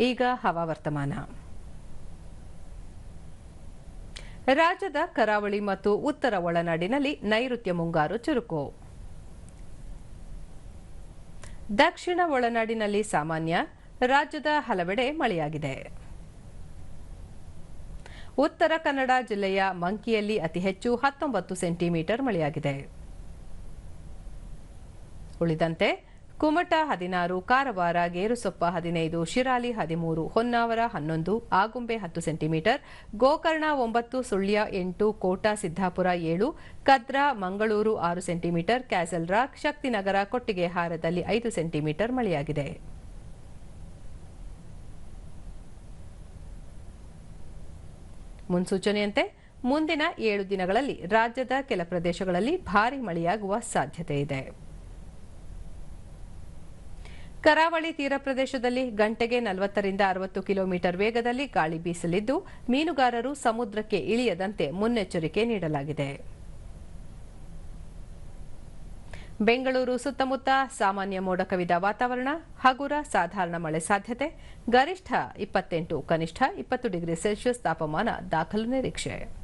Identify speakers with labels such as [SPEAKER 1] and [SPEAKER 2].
[SPEAKER 1] ಈಗ ಹವಾವರ್ತಮಾನ ರಾಜ್ಯದ ಕರಾವಳಿ ಮತ್ತು ಉತ್ತರ ಒಳನಾಡಿನಲ್ಲಿ ನೈಋತ್ಯ ಮುಂಗಾರು ಚುರುಕು. ದಕ್ಷಿಣ ಒಳನಾಡಿನಲ್ಲಿ ಸಾಮಾನ್ಯ, ರಾಜ್ಯದ ಹಲವೆಡೆ ಮಳೆಯಾಗಿದೆ. ಉತ್ತರ ಕನ್ನಡ ಜಿಲ್ಲೆಯ ಮಂಕಿಯಲ್ಲಿ ಅತಿ ಹೆಚ್ಚು ಹತ್ತೊಂಬತ್ತು ಸೆಂಟಿಮೀಟರ್ ಮಳೆಯಾಗಿದೆ. ಉಳಿದಂತೆ ಕುಮಟ ಹದಿನಾರು, ಕಾರವಾರ, ಗೇರುಸೊಪ್ಪ ಹದಿನೈದು, ಶಿರಾಲಿ ಹದಿಮೂರು, ಹೊನ್ನಾವರ ಹನ್ನೊಂದು, ಆಗುಂಬೆ ಹತ್ತು ಸೆಂಟಿಮೀಟರ್, ಗೋಕರ್ಣ ಒಂಬತ್ತು, ಸುಳ್ಯ ಎಂಟು, ಕೋಟಾ ಸಿದ್ದಾಪುರ ಏಳು, ಕದ್ರಾ, ಮಂಗಳೂರು ಆರು ಸೆಂಟಿಮೀಟರ್, ಕ್ಯಾಸಲ್ ರಾಕ್, ಶಕ್ತಿನಗರ ಕೊಟ್ಟಿಗೆಹಾರದಲ್ಲಿ ಐದು ಸೆಂಟಿಮೀಟರ್ ಮಳೆಯಾಗಿದೆ. ಮುನ್ಸೂಚನೆಯಂತೆ, ಮುಂದಿನ ಏಳು ದಿನಗಳಲ್ಲಿ ರಾಜ್ಯದ ಕೆಲ ಪ್ರದೇಶಗಳಲ್ಲಿ ಭಾರೀ ಮಳೆಯಾಗುವ ಸಾಧ್ಯತೆ ಇದೆ. ಕರಾವಳಿ ತೀರ ಪ್ರದೇಶದಲ್ಲಿ ಗಂಟೆಗೆ ನಲವತ್ತರಿಂದ ಅರವತ್ತು ಕಿಲೋಮೀಟರ್ ವೇಗದಲ್ಲಿ ಗಾಳಿ ಬೀಸಲಿದ್ದು, ಮೀನುಗಾರರು ಸಮುದ್ರಕ್ಕೆ ಇಳಿಯದಂತೆ ಮುನ್ನೆಚ್ಚರಿಕೆ ನೀಡಲಾಗಿದೆ. ಬೆಂಗಳೂರು ಸುತ್ತಮುತ್ತ ಸಾಮಾನ್ಯ ಮೋಡ ಕವಿದ ವಾತಾವರಣ ಹಗುರ ಸಾಧಾರಣ ಮಳೆ ಸಾಧ್ಯತೆ. ಗರಿಷ್ಠ ಇಪ್ಪತ್ತೆಂಟು, ಕನಿಷ್ಠ ಇಪ್ಪತ್ತು ಡಿಗ್ರಿ ಸೆಲ್ಸಿಯಸ್ ತಾಪಮಾನ ದಾಖಲು ನಿರೀಕ್ಷೆ.